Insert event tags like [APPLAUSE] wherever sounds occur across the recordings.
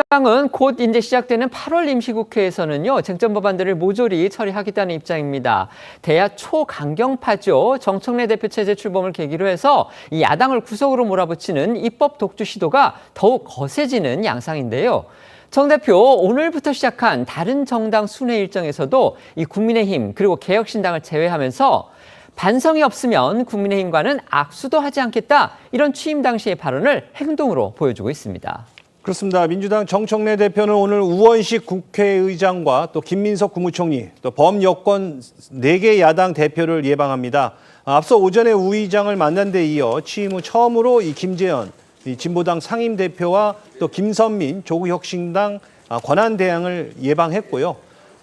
민주당은 곧 이제 시작되는 8월 임시국회에서는요 쟁점 법안들을 모조리 처리하겠다는 입장입니다. 대야 초강경파죠. 정청래 대표 체제 출범을 계기로 해서 이 야당을 구석으로 몰아붙이는 입법 독주 시도가 더욱 거세지는 양상인데요. 정 대표 오늘부터 시작한 다른 정당 순회 일정에서도 이 국민의힘 그리고 개혁신당을 제외하면서 반성이 없으면 국민의힘과는 악수도 하지 않겠다 이런 취임 당시의 발언을 행동으로 보여주고 있습니다. 그렇습니다. 민주당 정청래 대표는 오늘 우원식 국회의장과 또 김민석 국무총리, 또 범여권 4개 야당 대표를 예방합니다. 앞서 오전에 우 의장을 만난 데 이어 취임 후 처음으로 이 김재현 이 진보당 상임 대표와 또 김선민 조국혁신당 아, 권한 대항을 예방했고요.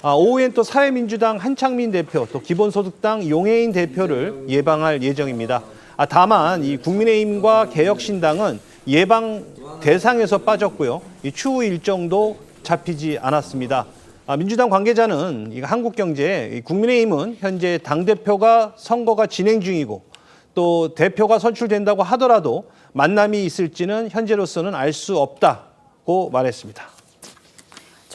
아, 오후엔 또 사회민주당 한창민 대표, 또 기본소득당 용해인 대표를 예방할 예정입니다. 아, 다만 이 국민의힘과 개혁신당은 예방 대상에서 빠졌고요. 이 추후 일정도 잡히지 않았습니다. 아, 민주당 관계자는 이 한국 경제, 이 국민의힘은 현재 당 대표가 선거가 진행 중이고 또 대표가 선출된다고 하더라도 만남이 있을지는 현재로서는 알 수 없다고 말했습니다.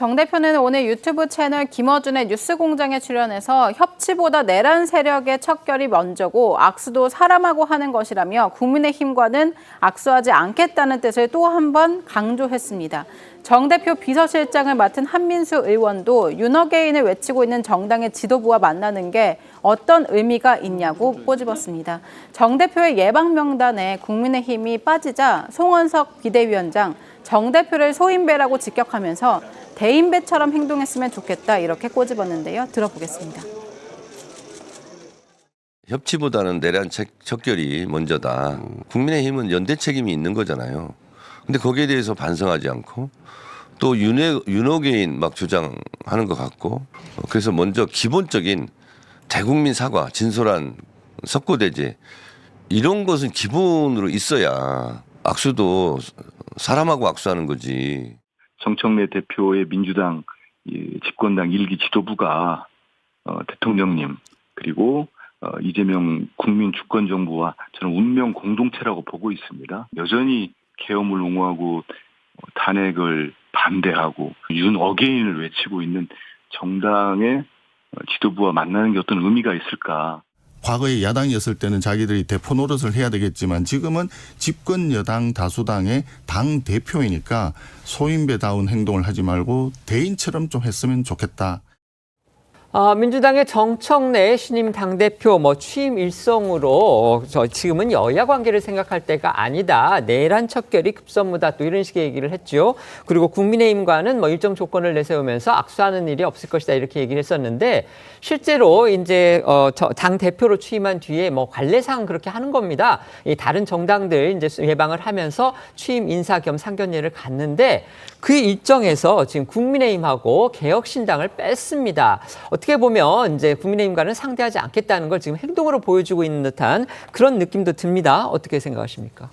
정 대표는 오늘 유튜브 채널 김어준의 뉴스공장에 출연해서 협치보다 내란 세력의 척결이 먼저고 악수도 사람하고 하는 것이라며 국민의힘과는 악수하지 않겠다는 뜻을 또 한 번 강조했습니다. 정 대표 비서실장을 맡은 한민수 의원도 윤어게인을 외치고 있는 정당의 지도부와 만나는 게 어떤 의미가 있냐고 꼬집었습니다. 정 대표의 예방 명단에 국민의힘이 빠지자 송원석 비대위원장 정 대표를 소인배라고 직격하면서 대인배처럼 행동했으면 좋겠다 이렇게 꼬집었는데요. 들어보겠습니다. 협치보다는 내란 척, 척결이 먼저다. 국민의힘은 연대 책임이 있는 거잖아요. 근데 거기에 대해서 반성하지 않고 또 윤회, 윤호개인 막 주장하는 것 같고 어, 그래서 먼저 기본적인 대국민 사과, 진솔한 석고대제 이런 것은 기본으로 있어야 악수도 사람하고 악수하는 거지. 정청래 대표의 민주당 이 집권당 일기 지도부가 어, 대통령님 그리고 어, 이재명 국민 주권 정부와 저는 운명 공동체라고 보고 있습니다. 여전히 계엄을 옹호하고 어, 탄핵을 반대하고 윤 어게인을 외치고 있는 정당의 어, 지도부와 만나는 게 어떤 의미가 있을까? 과거에 야당이었을 때는 자기들이 대표 노릇을 해야 되겠지만 지금은 집권 여당 다수당의 당 대표이니까 소인배다운 행동을 하지 말고 대인처럼 좀 했으면 좋겠다. 아, 민주당의 정청래 신임 당대표 뭐 취임 일성으로 어, 저 지금은 여야 관계를 생각할 때가 아니다. 내란 척결이 급선무다. 또 이런 식의 얘기를 했죠. 그리고 국민의힘과는 뭐 일정 조건을 내세우면서 악수하는 일이 없을 것이다. 이렇게 얘기를 했었는데 실제로 이제 어, 저, 당 대표로 취임한 뒤에 뭐 관례상 그렇게 하는 겁니다. 이 다른 정당들 이제 예방을 하면서 취임 인사 겸 상견례를 갔는데 그 일정에서 지금 국민의힘하고 개혁신당을 뺐습니다. 어떻게 보면 이제 국민의힘과는 상대하지 않겠다는 걸 지금 행동으로 보여주고 있는 듯한 그런 느낌도 듭니다. 어떻게 생각하십니까?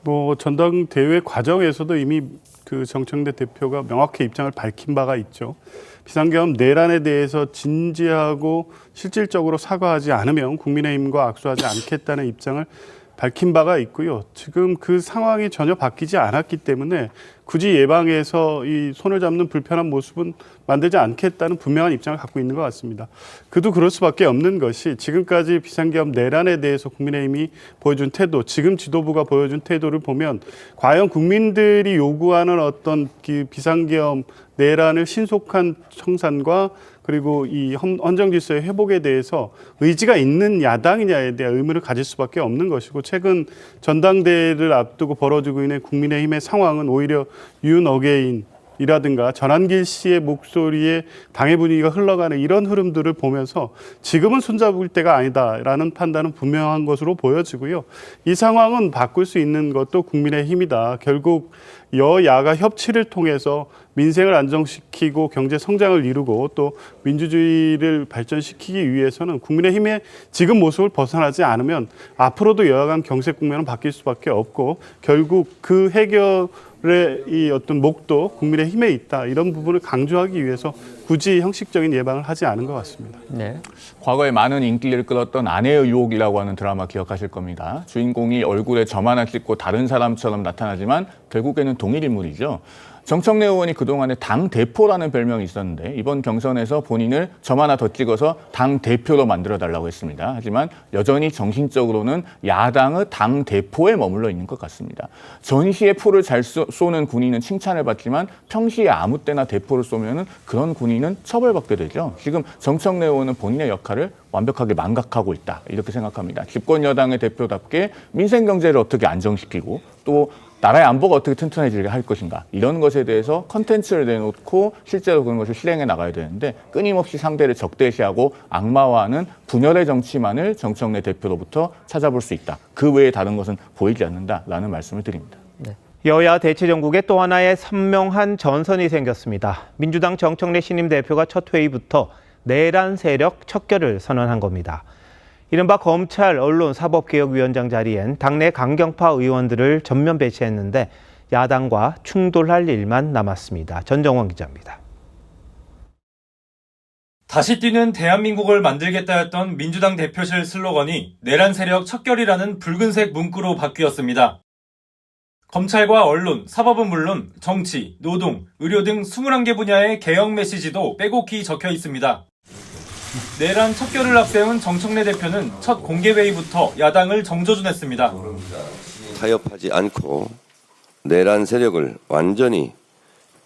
뭐 전당대회 과정에서도 이미 그 정청래 대표가 명확히 입장을 밝힌 바가 있죠. 비상계엄 내란에 대해서 진지하고 실질적으로 사과하지 않으면 국민의힘과 악수하지 않겠다는 입장을 밝힌 바가 있고요. 지금 그 상황이 전혀 바뀌지 않았기 때문에 굳이 예방에서 이 손을 잡는 불편한 모습은 만들지 않겠다는 분명한 입장을 갖고 있는 것 같습니다. 그도 그럴 수밖에 없는 것이 지금까지 비상계엄 내란에 대해서 국민의힘이 보여준 태도, 지금 지도부가 보여준 태도를 보면 과연 국민들이 요구하는 어떤 그 비상계엄 내란을 신속한 청산과 그리고 이 헌- 헌정 질서의 회복에 대해서 의지가 있는 야당이냐에 대한 의문을 가질 수밖에 없는 것이고 최근 전당대회를 앞두고 벌어지고 있는 국민의힘의 상황은 오히려 윤 어게인 이라든가 전한길 씨의 목소리에 당의 분위기가 흘러가는 이런 흐름들을 보면서 지금은 손잡을 때가 아니다라는 판단은 분명한 것으로 보여지고요. 이 상황은 바꿀 수 있는 것도 국민의 힘이다. 결국 여야가 협치를 통해서 민생을 안정시키고 경제 성장을 이루고 또 민주주의를 발전시키기 위해서는 국민의힘의 지금 모습을 벗어나지 않으면 앞으로도 여야 간 경제 국면은 바뀔 수밖에 없고 결국 그 해결의 이 어떤 목도 국민의 힘에 있다 이런 부분을 강조하기 위해서 굳이 형식적인 예방을 하지 않은 것 같습니다. 네. 과거에 많은 인기를 끌었던 아내의 유혹이라고 하는 드라마 기억하실 겁니다. 주인공이 얼굴에 점 하나 찍고 다른 사람처럼 나타나지만 결국에는 동일 인물이죠. 정청래 의원이 그동안에 당 대표라는 별명이 있었는데 이번 경선에서 본인을 점 하나 더 찍어서 당 대표로 만들어 달라고 했습니다. 하지만 여전히 정신적으로는 야당의 당 대표에 머물러 있는 것 같습니다. 전시에 포를 잘 쏘- 쏘는 군인은 칭찬을 받지만 평시에 아무 때나 대포를 쏘면은 그런 군인은 처벌받게 되죠. 지금 정청래 의원은 본인의 역할을 완벽하게 망각하고 있다 이렇게 생각합니다. 집권 여당의 대표답게 민생 경제를 어떻게 안정시키고 또 나라의 안보가 어떻게 튼튼해지게 할 것인가 이런 것에 대해서 컨텐츠를 내놓고 실제로 그런 것을 실행해 나가야 되는데 끊임없이 상대를 적대시하고 악마화하는 분열의 정치만을 정청래 대표로부터 찾아볼 수 있다. 그 외에 다른 것은 보이지 않는다라는 말씀을 드립니다. 여야 대치 전국에 또 하나의 선명한 전선이 생겼습니다. 민주당 정청래 신임 대표가 첫 회의부터 내란 세력 척결을 선언한 겁니다. 이른바 검찰, 언론, 사법개혁위원장 자리엔 당내 강경파 의원들을 전면 배치했는데 야당과 충돌할 일만 남았습니다. 전정원 기자입니다. 다시 뛰는 대한민국을 만들겠다였던 민주당 대표실 슬로건이 내란 세력 척결이라는 붉은색 문구로 바뀌었습니다. 검찰과 언론, 사법은 물론 정치, 노동, 의료 등 21개 분야의 개혁 메시지도 빼곡히 적혀 있습니다. 내란 척결을 앞세운 정청래 대표는 첫 공개회의부터 야당을 정조준했습니다. 타협하지 않고 내란 세력을 완전히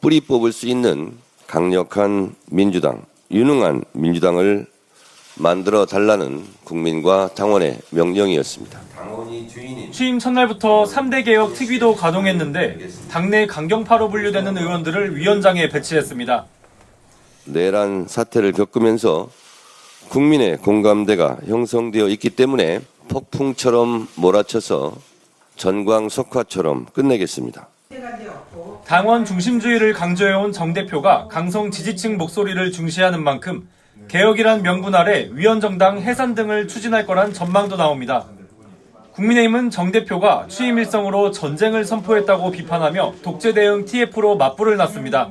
뿌리 뽑을 수 있는 강력한 민주당, 유능한 민주당을 만들어 달라는 국민과 당원의 명령이었습니다. 취임 첫날부터 3대 개혁 특위도 가동했는데 당내 강경파로 분류되는 의원들을 위원장에 배치했습니다. 내란 사태를 겪으면서 국민의 공감대가 형성되어 있기 때문에 폭풍처럼 몰아쳐서 전광 석화처럼 끝내겠습니다. 당원 중심주의를 강조해온 정 대표가 강성 지지층 목소리를 중시하는 만큼 개혁이란 명분 아래 위원정당 해산 등을 추진할 거란 전망도 나옵니다. 국민의힘은 정 대표가 취임 일성으로 전쟁을 선포했다고 비판하며 독재 대응 TF로 맞불을 놨습니다.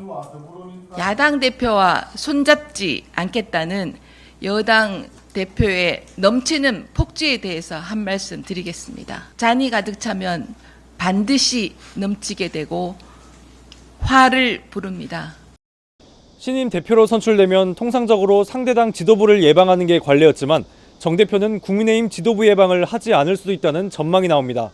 야당 대표와 손잡지 않겠다는 여당 대표의 넘치는 폭주에 대해서 한 말씀 드리겠습니다. 잔이 가득 차면 반드시 넘치게 되고 화를 부릅니다. 신임 대표로 선출되면 통상적으로 상대당 지도부를 예방하는 게 관례였지만 정 대표는 국민의힘 지도부 예방을 하지 않을 수도 있다는 전망이 나옵니다.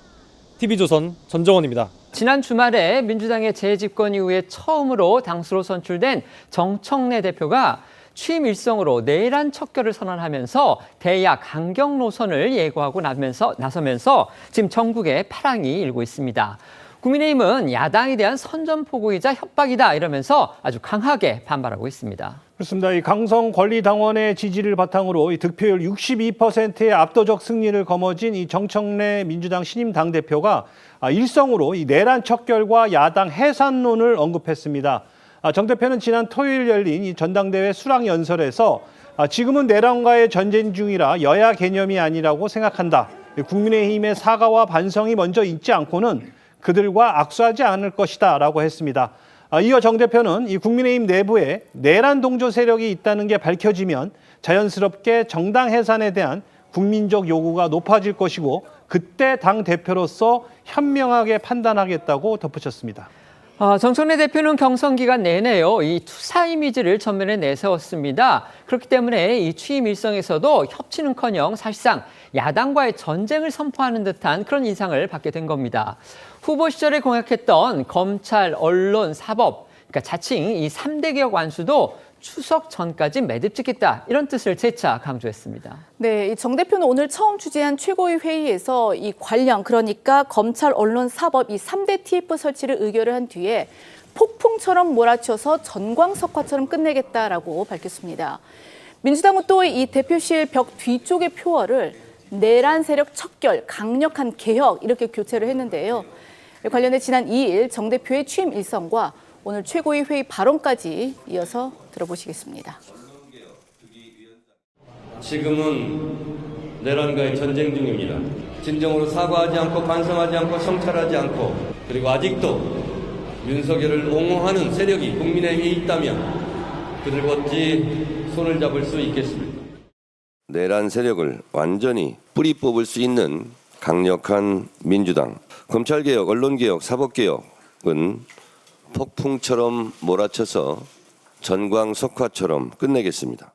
TV조선 전정원입니다. 지난 주말에 민주당의 재집권 이후에 처음으로 당수로 선출된 정청래 대표가 취임 일성으로 내란 척결을 선언하면서 대야 강경 노선을 예고하고 나면서 나서면서 지금 전국에 파랑이 일고 있습니다. 국민의힘은 야당에 대한 선전포고이자 협박이다 이러면서 아주 강하게 반발하고 있습니다. 그렇습니다. 이 강성 권리당원의 지지를 바탕으로 이 득표율 62%의 압도적 승리를 거머쥔 이 정청래 민주당 신임 당대표가 아, 일성으로 이 내란 척결과 야당 해산론을 언급했습니다. 아, 정 대표는 지난 토요일 열린 이 전당대회 수락 연설에서 아, 지금은 내란과의 전쟁 중이라 여야 개념이 아니라고 생각한다. 국민의힘의 사과와 반성이 먼저 있지 않고는 그들과 악수하지 않을 것이다 라고 했습니다. 아, 이어 정 대표는 이 국민의힘 내부에 내란 동조 세력이 있다는 게 밝혀지면 자연스럽게 정당 해산에 대한 국민적 요구가 높아질 것이고 그때 당 대표로서 현명하게 판단하겠다고 덧붙였습니다. 아, 정청래 대표는 경선 기간 내내요, 이 투사 이미지를 전면에 내세웠습니다. 그렇기 때문에 이 취임 일성에서도 협치는 커녕 사실상 야당과의 전쟁을 선포하는 듯한 그런 인상을 받게 된 겁니다. 후보 시절에 공약했던 검찰, 언론, 사법, 그러니까 자칭 이 3대 개혁 완수도 추석 전까지 매듭 짓겠다 이런 뜻을 재차 강조했습니다. 네, 이정 대표는 오늘 처음 주재한 최고위 회의에서 이 관련 그러니까 검찰, 언론, 사법 이 3대 TF 설치를 의결을 한 뒤에 폭풍처럼 몰아쳐서 전광석화처럼 끝내겠다라고 밝혔습니다. 민주당은 또 이 대표실 벽 뒤쪽의 표어를 내란 세력 척결, 강력한 개혁 이렇게 교체를 했는데요. 관련해 지난 2일 정 대표의 취임 일성과 오늘 최고위 회의 발언까지 이어서 들어보시겠습니다. 지금은 내란과의 전쟁 중입니다. 진정으로 사과하지 않고 반성하지 않고 성찰하지 않고 그리고 아직도 윤석열을 옹호하는 세력이 국민의힘에 있다면 그들과 어찌 손을 잡을 수 있겠습니까? 내란 세력을 완전히 뿌리 뽑을 수 있는 강력한 민주당, 검찰개혁, 언론개혁, 사법개혁은 폭풍처럼 몰아쳐서 전광 석화처럼 끝내겠습니다.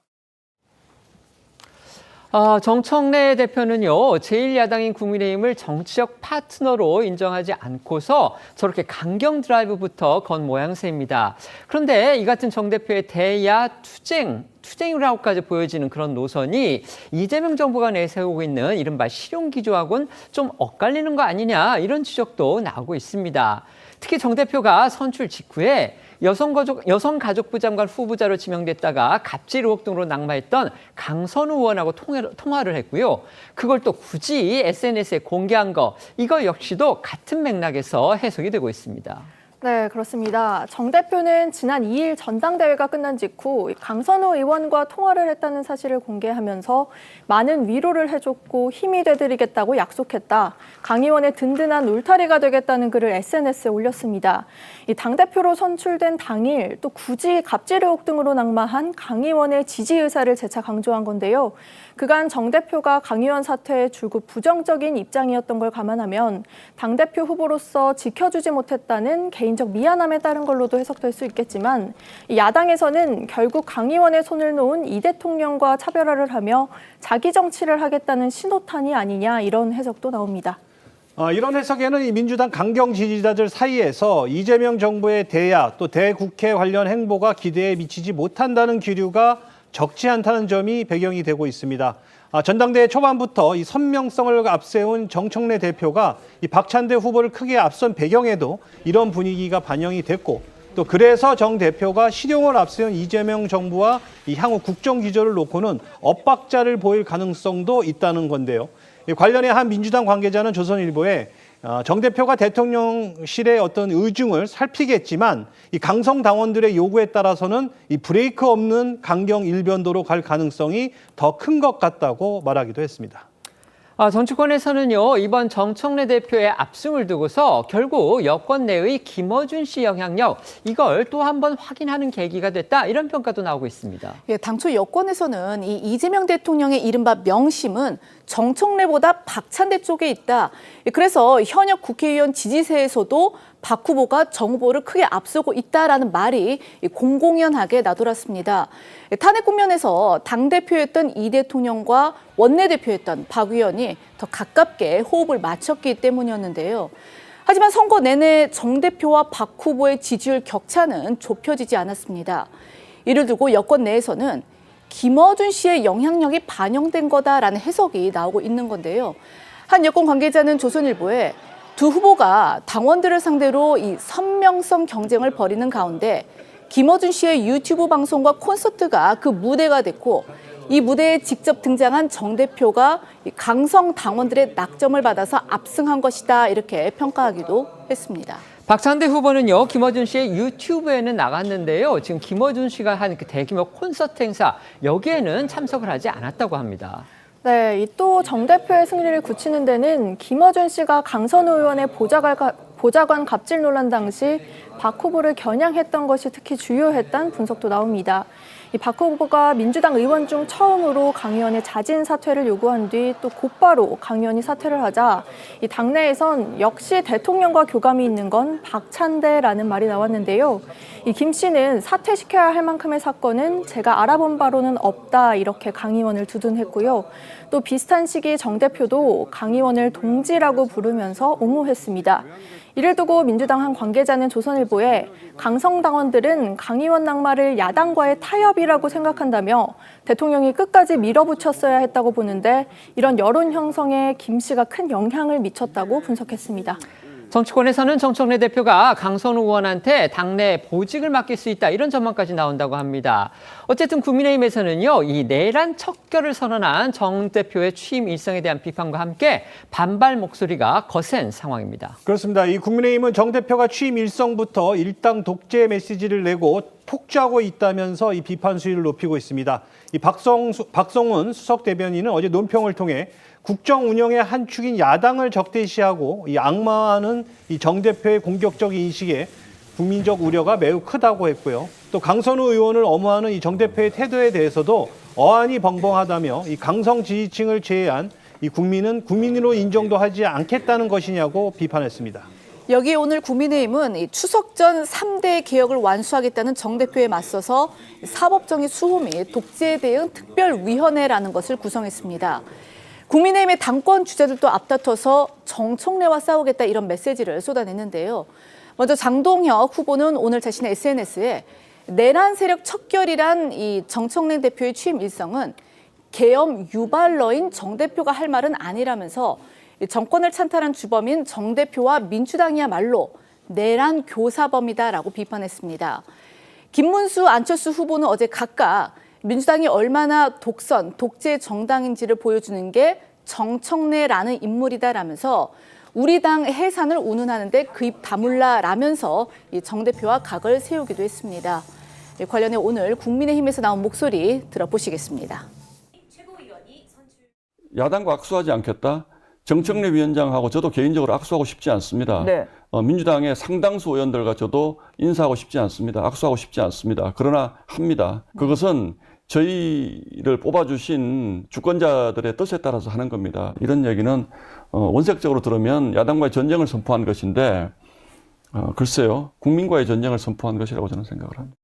아, 정청래 대표는요, 제1야당인 국민의힘을 정치적 파트너로 인정하지 않고서 저렇게 강경 드라이브부터 건 모양새입니다. 그런데 이 같은 정 대표의 대야 투쟁, 투쟁이라고까지 보여지는 그런 노선이 이재명 정부가 내세우고 있는 이른바 실용기조하고는 좀 엇갈리는 거 아니냐 이런 지적도 나오고 있습니다. 특히 정 대표가 선출 직후에 여성가족, 여성가족부 장관 후보자로 지명됐다가 갑질 의혹 등으로 낙마했던 강선우 의원하고 통화를, 통화를 했고요. 그걸 또 굳이 SNS에 공개한 거, 이거 역시도 같은 맥락에서 해석이 되고 있습니다. 네, 그렇습니다. 정 대표는 지난 2일 전당대회가 끝난 직후 강선우 의원과 통화를 했다는 사실을 공개하면서 많은 위로를 해줬고 힘이 되드리겠다고 약속했다. 강 의원의 든든한 울타리가 되겠다는 글을 SNS에 올렸습니다. 이 당대표로 선출된 당일 또 굳이 갑질 의혹 등으로 낙마한 강 의원의 지지 의사를 재차 강조한 건데요. 그간 정 대표가 강 의원 사퇴에 줄곧 부정적인 입장이었던 걸 감안하면 당대표 후보로서 지켜주지 못했다는 개인 적 미안함에 따른 걸로도 해석될 수 있겠지만 이 야당에서는 결국 강 의원의 손을 놓은 이 대통령과 차별화를 하며 자기 정치를 하겠다는 신호탄이 아니냐 이런 해석도 나옵니다. 아, 이런 해석에는 이 민주당 강경 지지자들 사이에서 이재명 정부의 대야 또 대국회 관련 행보가 기대에 미치지 못한다는 기류가 적지 않다는 점이 배경이 되고 있습니다. 아, 전당대회 초반부터 이 선명성을 앞세운 정청래 대표가 이 박찬대 후보를 크게 앞선 배경에도 이런 분위기가 반영이 됐고 또 그래서 정 대표가 실용을 앞세운 이재명 정부와 이 향후 국정 기조를 놓고는 엇박자를 보일 가능성도 있다는 건데요. 이 관련해 한 민주당 관계자는 조선일보에 어, 정 대표가 대통령실의 어떤 의중을 살피겠지만 이 강성 당원들의 요구에 따라서는 이 브레이크 없는 강경 일변도로 갈 가능성이 더 큰 것 같다고 말하기도 했습니다. 아, 정치권에서는요, 이번 정청래 대표의 압승을 두고서 결국 여권 내의 김어준 씨 영향력, 이걸 또 한 번 확인하는 계기가 됐다, 이런 평가도 나오고 있습니다. 예, 당초 여권에서는 이 이재명 대통령의 이른바 명심은 정청래보다 박찬대 쪽에 있다. 예, 그래서 현역 국회의원 지지세에서도 박 후보가 정 후보를 크게 앞서고 있다라는 말이 이 공공연하게 나돌았습니다. 예, 탄핵 국면에서 당대표였던 이 대통령과 원내대표였던 박 의원이 더 가깝게 호흡을 맞췄기 때문이었는데요. 하지만 선거 내내 정 대표와 박 후보의 지지율 격차는 좁혀지지 않았습니다. 이를 두고 여권 내에서는 김어준 씨의 영향력이 반영된 거다라는 해석이 나오고 있는 건데요. 한 여권 관계자는 조선일보에 두 후보가 당원들을 상대로 이 선명성 경쟁을 벌이는 가운데 김어준 씨의 유튜브 방송과 콘서트가 그 무대가 됐고 이 무대에 직접 등장한 정 대표가 이 강성 당원들의 낙점을 받아서 압승한 것이다 이렇게 평가하기도 했습니다. 박찬대 후보는요, 김어준 씨의 유튜브에는 나갔는데요. 지금 김어준 씨가 한 그 대규모 콘서트 행사, 여기에는 참석을 하지 않았다고 합니다. 네, 이또정 대표의 승리를 굳히는 데는 김어준 씨가 강선우 의원의 보좌관, 보좌관 갑질 논란 당시 박 후보를 겨냥했던 것이 특히 주요했다는 분석도 나옵니다. 이박 후보가 민주당 의원 중 처음으로 강 의원의 자진 사퇴를 요구한 뒤 또 곧바로 강 의원이 사퇴를 하자 이 당내에선 역시 대통령과 교감이 있는 건 박찬대라는 말이 나왔는데요. 이 김 씨는 사퇴시켜야 할 만큼의 사건은 제가 알아본 바로는 없다 이렇게 강 의원을 두둔했고요. 또 비슷한 시기 정 대표도 강 의원을 동지라고 부르면서 옹호했습니다. 이를 두고 민주당 한 관계자는 조선일보에 강성 당원들은 강 의원 낙마를 야당과의 타협이라고 생각한다며 대통령이 끝까지 밀어붙였어야 했다고 보는데 이런 여론 형성에 김 씨가 큰 영향을 미쳤다고 분석했습니다. 정치권에서는 정청래 대표가 강선우 의원한테 당내 보직을 맡길 수 있다 이런 전망까지 나온다고 합니다. 어쨌든 국민의힘에서는요 이 내란 척결을 선언한 정 대표의 취임 일성에 대한 비판과 함께 반발 목소리가 거센 상황입니다. 그렇습니다. 이 국민의힘은 정 대표가 취임 일성부터 일당 독재 메시지를 내고 폭주하고 있다면서 이 비판 수위를 높이고 있습니다. 이 박성, 박성훈 수석 대변인은 어제 논평을 통해 국정 운영의 한 축인 야당을 적대시하고 이 악마하는 이 정 대표의 공격적 인식에 국민적 우려가 매우 크다고 했고요. 또 강선우 의원을 엄호하는 이 정 대표의 태도에 대해서도 어안이 벙벙하다며 이 강성 지지층을 제외한 이 국민은 국민으로 인정도 하지 않겠다는 것이냐고 비판했습니다. 여기에 오늘 국민의힘은 이 추석 전 3대 개혁을 완수하겠다는 정 대표에 맞서서 사법정의 수호 및 독재 대응 특별위원회라는 것을 구성했습니다. 국민의힘의 당권 주자들도 앞다퉈서 정청래와 싸우겠다 이런 메시지를 쏟아냈는데요. 먼저 장동혁 후보는 오늘 자신의 SNS에 내란 세력 척결이란 이 정청래 대표의 취임 일성은 계엄 유발러인 정 대표가 할 말은 아니라면서 이 정권을 찬탈한 주범인 정 대표와 민주당이야말로 내란 교사범이다라고 비판했습니다. 김문수, 안철수 후보는 어제 각각 민주당이 얼마나 독선, 독재 정당인지를 보여주는 게 정청래라는 인물이다라면서 우리 당 해산을 운운하는데 그 입 다물라라면서 이정 대표와 각을 세우기도 했습니다. 이 관련해 오늘 국민의힘에서 나온 목소리 들어보시겠습니다. 야당과 악수하지 않겠다. 정청래 위원장하고 저도 개인적으로 악수하고 싶지 않습니다. 네. 어, 민주당의 상당수 의원들과 저도 인사하고 싶지 않습니다. 악수하고 싶지 않습니다. 그러나 합니다. 그것은 저희를 뽑아주신 주권자들의 뜻에 따라서 하는 겁니다. 이런 얘기는 어, 원색적으로 들으면 야당과의 전쟁을 선포한 것인데 어, 글쎄요 국민과의 전쟁을 선포한 것이라고 저는 생각을 합니다.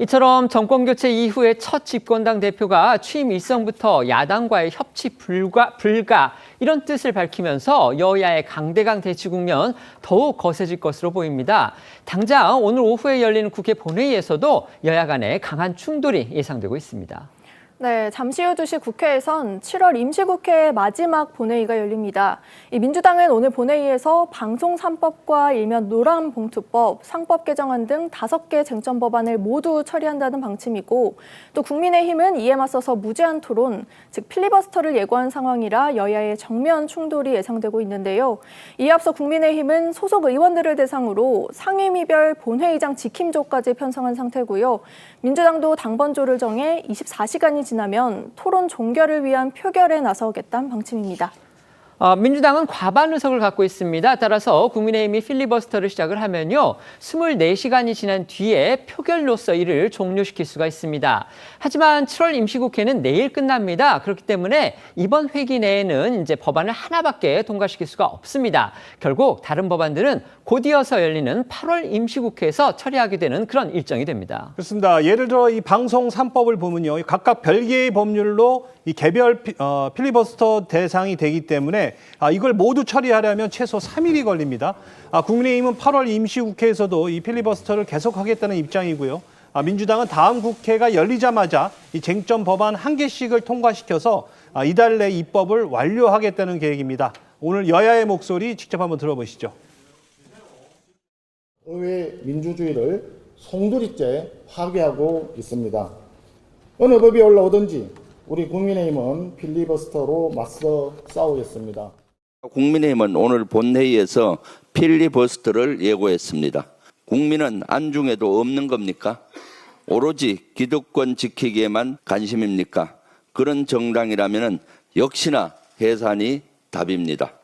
이처럼 정권 교체 이후에 첫 집권당 대표가 취임 일성부터 야당과의 협치 불가, 불가 이런 뜻을 밝히면서 여야의 강대강 대치 국면 더욱 거세질 것으로 보입니다. 당장 오늘 오후에 열리는 국회 본회의에서도 여야 간의 강한 충돌이 예상되고 있습니다. 네, 잠시 후 2시 국회에선 7월 임시국회 마지막 본회의가 열립니다. 이 민주당은 오늘 본회의에서 방송 3법과 일면 노란 봉투법, 상법 개정안 등 5개 쟁점 법안을 모두 처리한다는 방침이고 또 국민의힘은 이에 맞서서 무제한 토론, 즉 필리버스터를 예고한 상황이라 여야의 정면 충돌이 예상되고 있는데요. 이에 앞서 국민의힘은 소속 의원들을 대상으로 상임위별 본회의장 지킴조까지 편성한 상태고요. 민주당도 당번조를 정해 24시간이 지나면 토론 종결을 위한 표결에 나서겠다는 방침입니다. 어, 민주당은 과반 의석을 갖고 있습니다. 따라서 국민의힘이 필리버스터를 시작을 하면요. 24시간이 지난 뒤에 표결로서 이를 종료시킬 수가 있습니다. 하지만 7월 임시국회는 내일 끝납니다. 그렇기 때문에 이번 회기 내에는 이제 법안을 하나밖에 통과시킬 수가 없습니다. 결국 다른 법안들은 곧이어서 열리는 8월 임시국회에서 처리하게 되는 그런 일정이 됩니다. 그렇습니다. 예를 들어 이 방송 3법을 보면요. 각각 별개의 법률로 이 개별 피, 어, 필리버스터 대상이 되기 때문에 아, 이걸 모두 처리하려면 최소 3일이 걸립니다. 아, 국민의힘은 8월 임시국회에서도 이 필리버스터를 계속하겠다는 입장이고요. 아, 민주당은 다음 국회가 열리자마자 이 쟁점 법안 한 개씩을 통과시켜서 아, 이달 내 입법을 완료하겠다는 계획입니다. 오늘 여야의 목소리 직접 한번 들어보시죠. 의회 민주주의를 송두리째 파괴하고 있습니다. 어느 법이 올라오든지 우리 국민의힘은 필리버스터로 맞서 싸우겠습니다. 국민의힘은 오늘 본회의에서 필리버스터를 예고했습니다. 국민은 안중에도 없는 겁니까? 오로지 기득권 지키기에만 관심입니까? 그런 정당이라면 역시나 해산이 답입니다.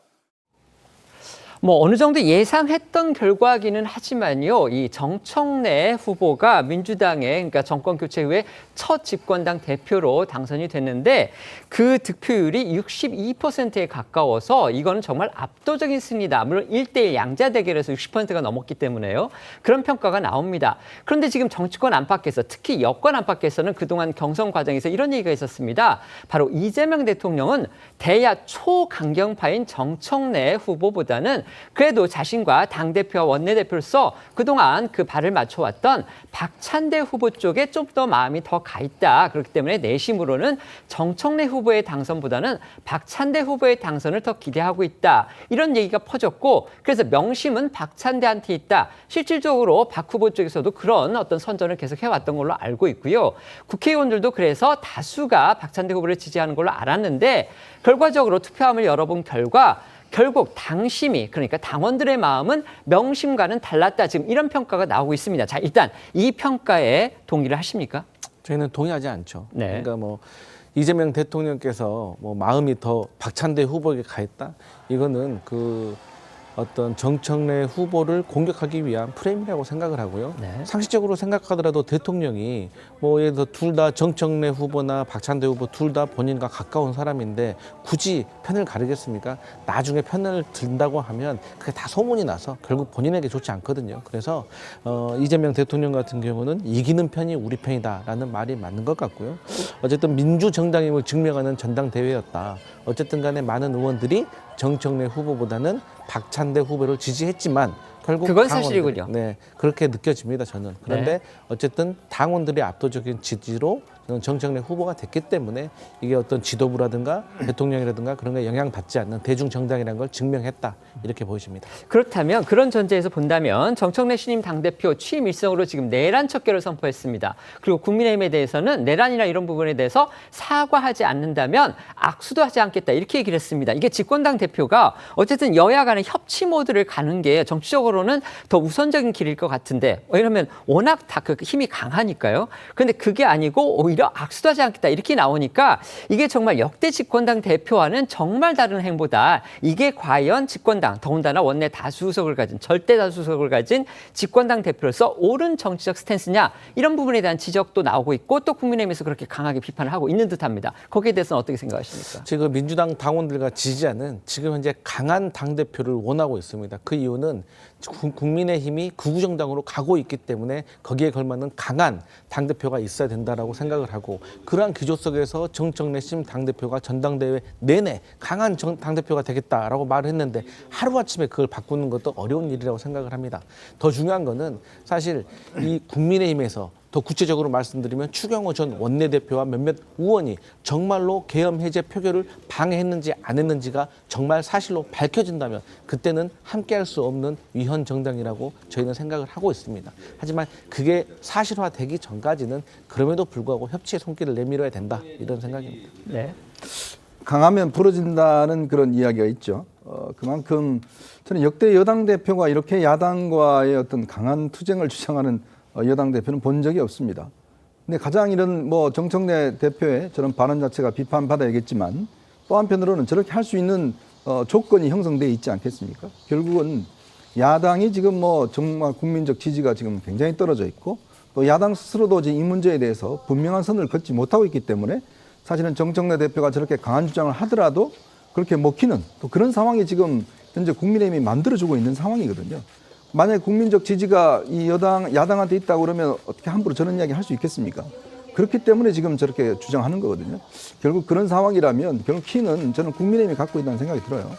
뭐 어느 정도 예상했던 결과기는 하지만요. 이 정청래 후보가 민주당의 그러니까 정권 교체 후에 첫 집권당 대표로 당선이 됐는데 그 득표율이 62%에 가까워서 이거는 정말 압도적인 승리다. 물론 1대1 양자 대결에서 60%가 넘었기 때문에요. 그런 평가가 나옵니다. 그런데 지금 정치권 안팎에서 특히 여권 안팎에서는 그동안 경선 과정에서 이런 얘기가 있었습니다. 바로 이재명 대통령은 대야 초강경파인 정청래 후보보다는 그래도 자신과 당대표와 원내대표로서 그동안 그 발을 맞춰왔던 박찬대 후보 쪽에 좀 더 마음이 더 가 있다. 그렇기 때문에 내심으로는 정청래 후보 의 당선보다는 박찬대 후보의 당선을 더 기대하고 있다. 이런 얘기가 퍼졌고 그래서 명심은 박찬대한테 있다. 실질적으로 박 후보 쪽에서도 그런 어떤 선전을 계속 해왔던 걸로 알고 있고요. 국회의원들도 그래서 다수가 박찬대 후보를 지지하는 걸로 알았는데 결과적으로 투표함을 열어본 결과 결국 당심이 그러니까 당원들의 마음은 명심과는 달랐다. 지금 이런 평가가 나오고 있습니다. 자, 일단 이 평가에 동의를 하십니까? 저희는 동의하지 않죠. 네. 그러니까 뭐 이재명 대통령께서 뭐 마음이 더 박찬대 후보에게 가 있다. 이거는 그 어떤 정청래 후보를 공격하기 위한 프레임이라고 생각을 하고요. 상식적으로 생각하더라도 대통령이 뭐 예를 들어 둘 다 정청래 후보나 박찬대 후보 둘 다 본인과 가까운 사람인데 굳이 편을 가르겠습니까? 나중에 편을 든다고 하면 그게 다 소문이 나서 결국 본인에게 좋지 않거든요. 그래서 어, 이재명 대통령 같은 경우는 이기는 편이 우리 편이다라는 말이 맞는 것 같고요. 어쨌든 민주 정당임을 증명하는 전당대회였다. 어쨌든 간에 많은 의원들이 정청래 후보보다는 박찬대 후보를 지지했지만 결국 그건 당원들- 사실이군요. 네, 그렇게 느껴집니다. 저는. 그런데 네. 어쨌든 당원들의 압도적인 지지로 정청래 후보가 됐기 때문에 이게 어떤 지도부라든가 대통령이라든가 그런 거에 영향받지 않는 대중 정당이라는 걸 증명했다 이렇게 보여집니다. 그렇다면 그런 전제에서 본다면 정청래 신임 당대표 취임 일성으로 지금 내란 척결을 선포했습니다. 그리고 국민의힘에 대해서는 내란이나 이런 부분에 대해서 사과하지 않는다면 악수도 하지 않겠다 이렇게 얘기를 했습니다. 이게 집권당 대표가 어쨌든 여야 간의 협치 모드를 가는 게 정치적으로는 더 우선적인 길일 것 같은데 왜냐하면 워낙 다 그 힘이 강하니까요. 그런데 그게 아니고 오히려 악수도 하지 않겠다 이렇게 나오니까 이게 정말 역대 집권당 대표와는 정말 다른 행보다 이게 과연 집권당 더군다나 원내 다수석을 가진 절대 다수석을 가진 집권당 대표로서 옳은 정치적 스탠스냐 이런 부분에 대한 지적도 나오고 있고 또 국민의힘에서 그렇게 강하게 비판을 하고 있는 듯합니다. 거기에 대해서는 어떻게 생각하십니까? 지금 민주당 당원들과 지지자는 지금 현재 강한 당 대표를 원하고 있습니다. 그 이유는 구- 국민의힘이 구구정당으로 가고 있기 때문에 거기에 걸맞는 강한 당 대표가 있어야 된다라고 생각을 하고 그러한 기조 속에서 정청래 심 당 대표가 전당대회 내내 강한 당 대표가 되겠다라고 말을 했는데 하루 아침에 그걸 바꾸는 것도 어려운 일이라고 생각을 합니다. 더 중요한 거는 사실 이 국민의힘에서 더 구체적으로 말씀드리면 추경호 전 원내대표와 몇몇 의원이 정말로 계엄 해제 표결을 방해했는지 안 했는지가 정말 사실로 밝혀진다면 그때는 함께할 수 없는 위헌 정당이라고 저희는 생각을 하고 있습니다. 하지만 그게 사실화되기 전까지는 그럼에도 불구하고 협치의 손길을 내밀어야 된다 이런 생각입니다. 네. 강하면 부러진다는 그런 이야기가 있죠. 어, 그만큼 저는 역대 여당 대표가 이렇게 야당과의 어떤 강한 투쟁을 [LAUGHS] 주장하는 어, 여당 대표는 본 적이 없습니다. 근데 가장 이런 뭐 정청래 대표의 저런 발언 자체가 비판받아야겠지만 또 한편으로는 저렇게 할 수 있는 어, 조건이 형성돼 있지 않겠습니까? 결국은 야당이 지금 뭐 정말 국민적 지지가 지금 굉장히 떨어져 있고 또 야당 스스로도 지금 이 문제에 대해서 분명한 선을 긋지 못하고 있기 때문에 사실은 정청래 대표가 저렇게 강한 주장을 하더라도 그렇게 먹히는 또 그런 상황이 지금 현재 국민의힘이 만들어주고 있는 상황이거든요. 만약에 국민적 지지가 이 여당, 야당한테 있다고 그러면 어떻게 함부로 저런 이야기 할 수 있겠습니까? 그렇기 때문에 지금 저렇게 주장하는 거거든요. 결국 그런 상황이라면 결국 키는 저는 국민의힘이 갖고 있다는 생각이 들어요.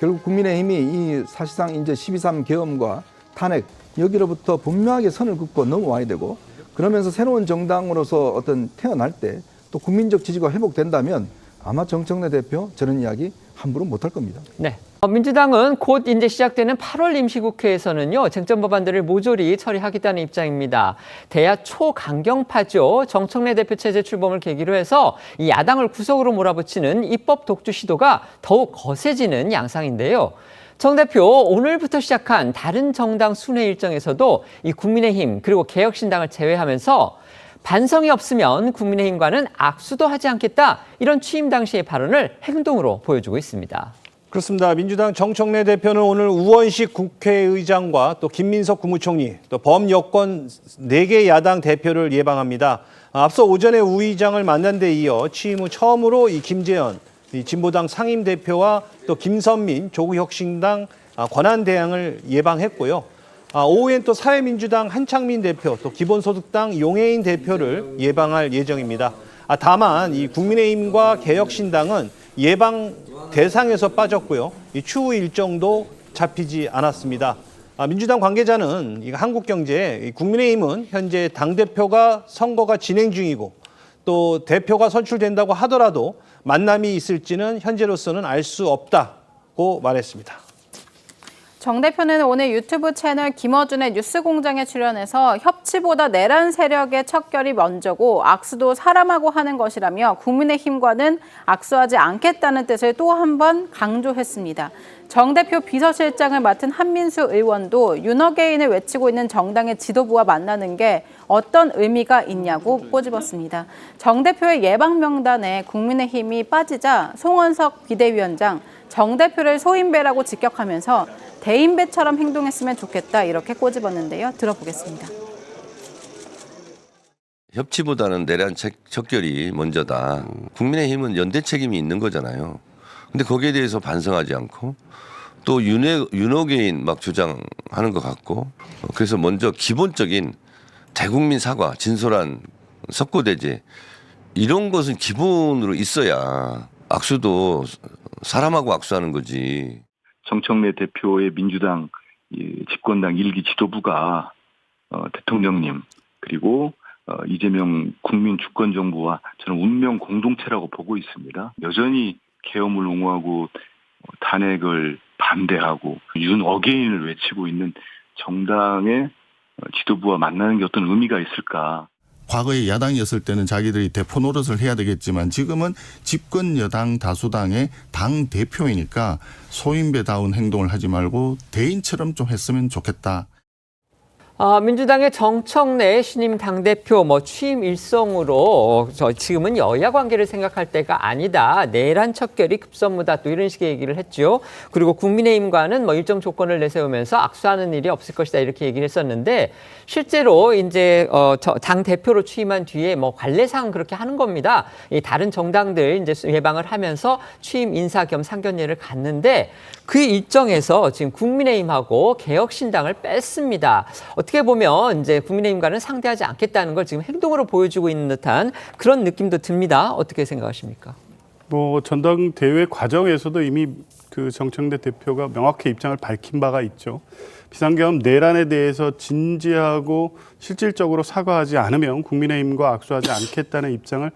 결국 국민의힘이 이 사실상 이제 12.3 계엄과 탄핵 여기로부터 분명하게 선을 긋고 넘어와야 되고 그러면서 새로운 정당으로서 어떤 태어날 때 또 국민적 지지가 회복된다면 아마 정청래 대표 저런 이야기 함부로 못할 겁니다. 네. 어, 민주당은 곧 이제 시작되는 8월 임시국회에서는요 쟁점 법안들을 모조리 처리하겠다는 입장입니다. 대야 초강경파죠. 정청래 대표 체제 출범을 계기로 해서 이 야당을 구석으로 몰아붙이는 입법 독주 시도가 더욱 거세지는 양상인데요. 정 대표 오늘부터 시작한 다른 정당 순회 일정에서도 이 국민의힘 그리고 개혁신당을 제외하면서 반성이 없으면 국민의힘과는 악수도 하지 않겠다 이런 취임 당시의 발언을 행동으로 보여주고 있습니다. 그렇습니다. 민주당 정청래 대표는 오늘 우원식 국회의장과 또 김민석 국무총리, 또 범여권 4개 야당 대표를 예방합니다. 앞서 오전에 우 의장을 만난 데 이어 취임 후 처음으로 이 김재현 이 진보당 상임 대표와 또 김선민 조국혁신당 아, 권한 대항을 예방했고요. 아, 오후엔 또 사회민주당 한창민 대표, 또 기본소득당 용해인 대표를 예방할 예정입니다. 아, 다만 이 국민의힘과 개혁신당은 예방 대상에서 빠졌고요. 이 추후 일정도 잡히지 않았습니다. 아, 민주당 관계자는 이 한국 경제, 이 국민의힘은 현재 당 대표가 선거가 진행 중이고 또 대표가 선출된다고 하더라도 만남이 있을지는 현재로서는 알 수 없다고 말했습니다. 정 대표는 오늘 유튜브 채널 김어준의 뉴스공장에 출연해서 협치보다 내란 세력의 척결이 먼저고 악수도 사람하고 하는 것이라며 국민의힘과는 악수하지 않겠다는 뜻을 또 한 번 강조했습니다. 정 대표 비서실장을 맡은 한민수 의원도 윤어게인을 외치고 있는 정당의 지도부와 만나는 게 어떤 의미가 있냐고 꼬집었습니다. 정 대표의 예방 명단에 국민의힘이 빠지자 송원석 비대위원장 정 대표를 소인배라고 직격하면서 대인배처럼 행동했으면 좋겠다 이렇게 꼬집었는데요. 들어보겠습니다. 협치보다는 내란 책, 척결이 먼저다. 국민의힘은 연대 책임이 있는 거잖아요. 근데 거기에 대해서 반성하지 않고 또 윤회, 윤호개인 막 주장하는 것 같고 어, 그래서 먼저 기본적인 대국민 사과, 진솔한 석고대제 이런 것은 기본으로 있어야 악수도 사람하고 악수하는 거지. 정청래 대표의 민주당 이 집권당 일기 지도부가 어, 대통령님 그리고 어, 이재명 국민 주권 정부와 저는 운명 공동체라고 보고 있습니다. 여전히 계엄을 옹호하고 어, 탄핵을 반대하고 윤 어게인을 외치고 있는 정당의 어, 지도부와 만나는 게 어떤 의미가 있을까? 과거에 야당이었을 때는 자기들이 대포 노릇을 해야 되겠지만 지금은 집권 여당 다수당의 당 대표이니까 소인배다운 행동을 하지 말고 대인처럼 좀 했으면 좋겠다. 아, 민주당의 정청래 신임 당대표 뭐 취임 일성으로 저 지금은 여야 관계를 생각할 때가 아니다. 내란 척결이 급선무다. 또 이런 식의 얘기를 했죠. 그리고 국민의힘과는 뭐 일정 조건을 내세우면서 악수하는 일이 없을 것이다. 이렇게 얘기를 했었는데 실제로 이제 어, 저당 대표로 취임한 뒤에 뭐 관례상 그렇게 하는 겁니다. 이 다른 정당들 이제 예방을 하면서 취임 인사 겸 상견례를 갔는데 그 일정에서 지금 국민의힘하고 개혁신당을 뺐습니다. 어떻게 보면 이제 국민의힘과는 상대하지 않겠다는 걸 지금 행동으로 보여주고 있는 듯한 그런 느낌도 듭니다. 어떻게 생각하십니까? 뭐 전당대회 과정에서도 이미 그 정청래 대표가 명확히 입장을 밝힌 바가 있죠. 비상계엄 내란에 대해서 진지하고 실질적으로 사과하지 않으면 국민의힘과 악수하지 않겠다는 입장을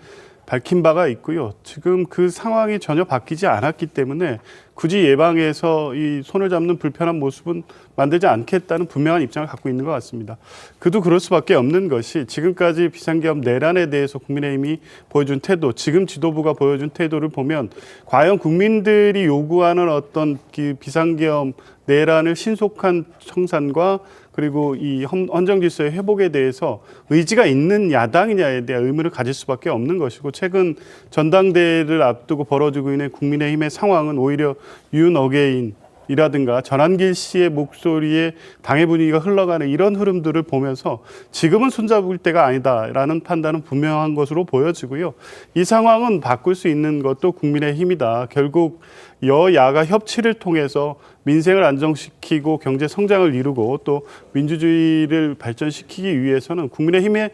밝힌 바가 있고요. 지금 그 상황이 전혀 바뀌지 않았기 때문에 굳이 예방에서 이 손을 잡는 불편한 모습은 만들지 않겠다는 분명한 입장을 갖고 있는 것 같습니다. 그도 그럴 수밖에 없는 것이 지금까지 비상계엄 내란에 대해서 국민의힘이 보여준 태도, 지금 지도부가 보여준 태도를 보면 과연 국민들이 요구하는 어떤 그 비상계엄 내란을 신속한 청산과 그리고 이 헌- 헌정 질서의 회복에 대해서 의지가 있는 야당이냐에 대한 의문을 가질 수밖에 없는 것이고 최근 전당대회를 앞두고 벌어지고 있는 국민의힘의 상황은 오히려 윤 어게인 이라든가 전한길 씨의 목소리에 당의 분위기가 흘러가는 이런 흐름들을 보면서 지금은 손잡을 때가 아니다라는 판단은 분명한 것으로 보여지고요. 이 상황은 바꿀 수 있는 것도 국민의 힘이다. 결국 여야가 협치를 통해서 민생을 안정시키고 경제 성장을 이루고 또 민주주의를 발전시키기 위해서는 국민의 힘의